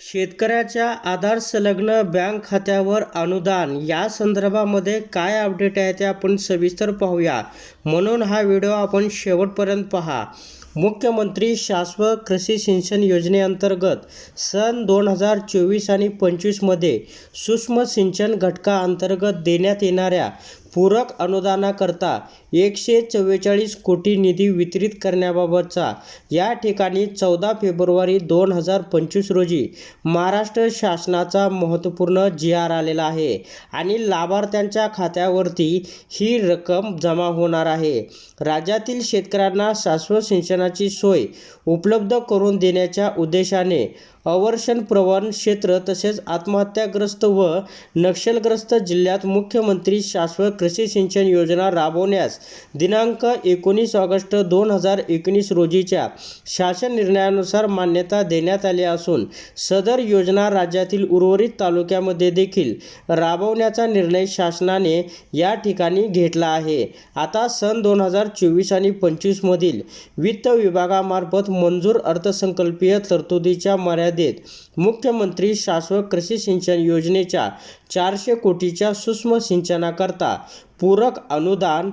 शेतकऱ्याच्या आधार संलग्न बँक खात्यावर अनुदान या संदर्भामध्ये काय अपडेट आहे ते आपण सविस्तर पाहूया. म्हणून हा व्हिडिओ आपण शेवटपर्यंत पहा. मुख्यमंत्री शाश्वत कृषी सिंचन योजनेअंतर्गत सन दोन हजार चोवीस आणि पंचवीसमध्ये सूक्ष्म सिंचन घटकाअंतर्गत देण्यात येणाऱ्या पूरक अनुदानाकरता एकशे चव्वेचाळीस कोटी निधी वितरित करण्याबाबतचा या ठिकाणी चौदा फेब्रुवारी दोन हजार पंचवीस रोजी महाराष्ट्र शासनाचा महत्त्वपूर्ण जी आर आलेला आहे आणि लाभार्थ्यांच्या खात्यावरती ही रक्कम जमा होणार आहे. राज्यातील शेतकऱ्यांना शाश्वत शिक्षणाची सोय उपलब्ध करून देण्याच्या उद्देशाने अवर्षण प्रवण क्षेत्र तसेच आत्महत्याग्रस्त व नक्षलग्रस्त जिल्ह्यात मुख्यमंत्री शाश्वत कृषी सिंचन योजना राबवण्यास दिनांक एकोणीस ऑगस्ट दोन हजार एकोणीस रोजीच्या शासन निर्णयानुसार मान्यता देण्यात आली असून सदर योजना राज्यातील उर्वरित तालुक्यामध्ये देखील राबवण्याचा निर्णय शासनाने या ठिकाणी घेतला आहे. आता सन दोन हजार चोवीस आणि पंचवीसमधील वित्त विभागामार्फत मंजूर अर्थसंकल्पीय तरतुदीच्या मर्यादेत मुख्यमंत्री शाश्वत कृषी सिंचन योजनेच्या चारशे कोटीच्या सूक्ष्म सिंचनाकरता पूरक अनुदान.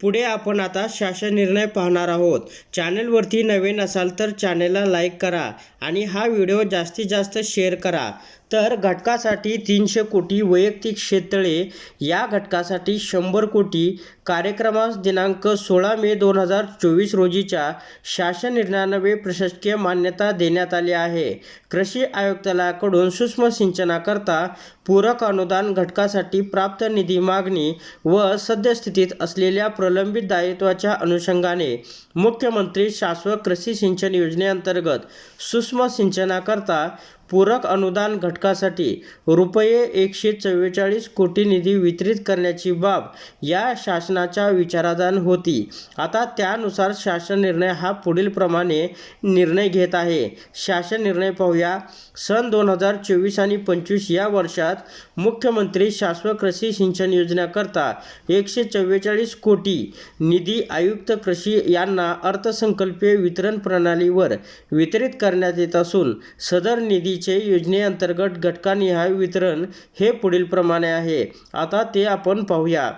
पुढे आपण आता शासन निर्णय पाहणार आहोत. चॅनलवरती नवीन असाल तर चॅनलला लाईक करा आणि हा व्हिडिओ जास्तीत जास्त शेअर करा. तर घटकासाठी तीनशे कोटी वैयक्तिक शेततळे या घटकासाठी शंभर कोटी कार्यक्रमास दिनांक सोळा मे दोन हजार चोवीस रोजीच्या शासन निर्णयानवे प्रशासकीय मान्यता देण्यात आली आहे. कृषी आयुक्तालयाकडून सूक्ष्म सिंचनाकरता पूरक अनुदान घटकासाठी प्राप्त निधी मागणी व सद्यस्थितीत असलेल्या प्रलंबित दायित्वाच्या अनुषंगाने मुख्यमंत्री शाश्वत कृषी सिंचन योजनेअंतर्गत सूक्ष्म सिंचनाकरता पूरक अनुदान घट घटकासाठी रुपये एकशे चव्वेचाळीस कोटी निधी वितरित करण्याची बाब या शासनाच्या विचाराधान होती. आता त्यानुसार शासन निर्णय हा पुढील प्रमाणे निर्णय घेत आहे. शासन निर्णय पाहूया. सन दोन हजार चोवीस आणि पंचवीस या वर्षात मुख्यमंत्री शाश्वत कृषी सिंचन योजनेकरता एकशे चव्वेचाळीस कोटी निधी आयुक्त कृषी यांना अर्थसंकल्पीय वितरण प्रणालीवर वितरित करण्यात येत असून सदर निधीचे योजनेअंतर्गत घटकानिहाय वितरण हे पुढील प्रमाणे आहे. आता ते आपण पाहूया.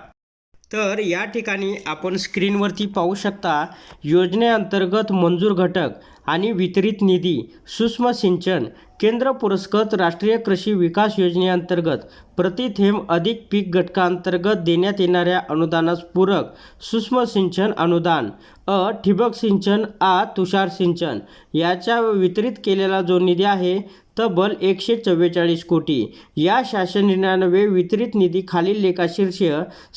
तर या ठिकाणी आपण स्क्रीनवरती पाहू शकता योजनेअंतर्गत मंजूर घटक आणि वितरित निधी सूक्ष्म सिंचन केंद्र पुरस्कृत राष्ट्रीय कृषी विकास योजनेअंतर्गत प्रति थेंब अधिक पीक घटकांतर्गत देण्यात येणाऱ्या अनुदानास पूरक सूक्ष्म सिंचन अनुदान अ ठिबक सिंचन आ तुषार सिंचन याच्या वितरित केलेला जो निधी आहे तब्बल एकशे चव्वेचाळीस कोटी. या शासन निर्णयान्वये वितरित निधी खालील लेखाशीर्ष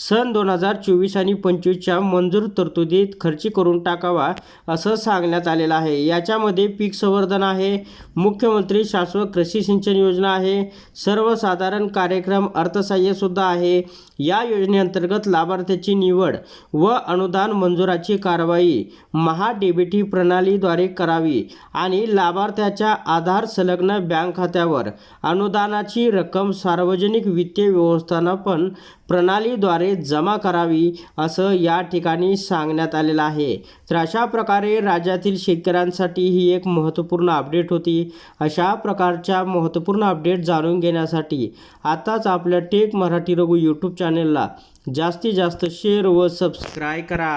सन दोन हजार चोवीस आणि पंचवीसच्या मंजूर तरतुदीत खर्ची करून टाकावा असं सांगण्यात आलेलं आहे. याच्यामध्ये पीक संवर्धन आहे मुख्यमंत्री शाश्वत कृषी सिंचन योजना आहे सर्वसाधारण कार्यक्रम अर्थसहाय्यसुद्धा आहे. या योजनेअंतर्गत लाभार्थ्याची निवड व अनुदान मंजुराची कारवाई महाडेबिटी प्रणालीद्वारे करावी आणि लाभार्थ्याच्या आधार संलग्न बँक खात्यावर. अनुदानाची रक्कम सार्वजनिक वित्तीय व्यवस्थापन प्रणालीद्वारे जमा करावी असं या ठिकाणी सांगण्यात आलेलं आहे. तर अशा प्रकारे राज्यातील शेतकऱ्यांसाठी ही एक महत्त्वपूर्ण अपडेट होती. अशा प्रकारच्या महत्त्वपूर्ण अपडेट जाणून घेण्यासाठी आताच आपल्या टेक मराठी रघु यूट्यूब चॅनलला जास्तीत जास्त शेअर व सबस्क्राईब करा.